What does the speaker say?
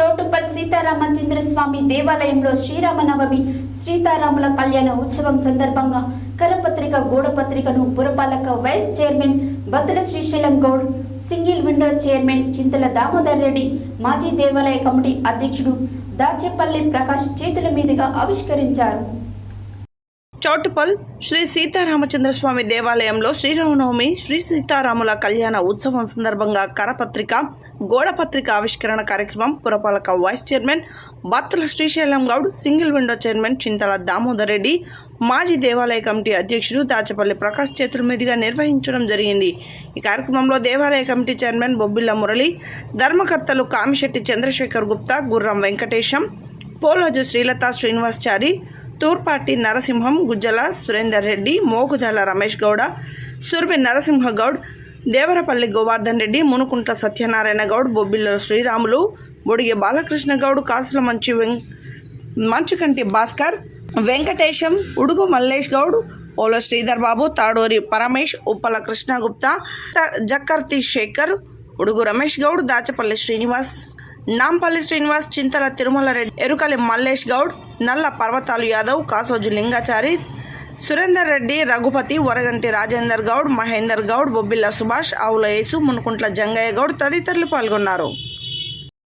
చౌటుప్పల్ సీతారామచంద్ర స్వామి దేవాలయంలో శ్రీరామనవమి సీతారాముల కళ్యాణ ఉత్సవం సందర్భంగా కరపత్రిక గోడపత్రికను పురపాలక vice chairman Bathula Srisailam Goud single window chairman Chintala Damodar Reddy మాజీ దేవాలయ కమిటీ అధ్యక్షుడు దాచేపల్లి ప్రకాష్ చేతుల మీదుగా ఆవిష్కరించారు. చౌటుపల్ శ్రీ సీతారామచంద్ర స్వామి దేవాలయంలో శ్రీరామనవమి శ్రీ సీతారాముల కళ్యాణ ఉత్సవం సందర్భంగా కరపత్రిక గోడపత్రిక ఆవిష్కరణ కార్యక్రమం పురపాలక vice chairman Battula Srisailam Goud single window chairman Chintala Damodar Reddy మాజీ దేవాలయ కమిటీ అధ్యక్షుడు దాచపల్లి ప్రకాష్ చేతుల మీదుగా నిర్వహించడం జరిగింది. ఈ కార్యక్రమంలో దేవాలయ కమిటీ చైర్మన్ బొబ్బిల్ల మురళి ధర్మకర్తలు కామిశెట్టి చంద్రశేఖర్ గుప్తా గుర్రం వెంకటేశం పోలోజు శ్రీలత శ్రీనివాస్చారి తూర్పాటి నరసింహం గుజ్జల సురేందర్ రెడ్డి మోగుదల రమేష్ గౌడ సుర్వి నరసింహ గౌడ్ దేవరపల్లి గోవర్ధన్ రెడ్డి మునుకుంట్ల సత్యనారాయణ గౌడ్ బొబ్బిల్ల శ్రీరాములు బొడిగే బాలకృష్ణ గౌడ్ కాసుల మంచి వెం మంచుకంటి భాస్కర్ వెంకటేశం ఉడుగు మల్లేష్ గౌడ్ పోల శ్రీధర్ బాబు తాడూరి పరమేష్ ఉప్పల కృష్ణగుప్తా జక్కర్తి శేఖర్ ఉడుగు రమేష్ గౌడ్ దాచపల్లి శ్రీనివాస్ నాంపల్లి శ్రీనివాస్ చింతల తిరుమల రెడ్డి ఎరుకలి మల్లేష్ గౌడ్ నల్ల పర్వతాలు యాదవ్ కాసోజు లింగాచారి సురేందర్ రెడ్డి రఘుపతి వరగంటి రాజేందర్ గౌడ్ మహేందర్ గౌడ్ బొబ్బిల్ల సుభాష్ ఆవుల యేసు మునుకుంట్ల జంగయ్య గౌడ్ తదితరులు పాల్గొన్నారు.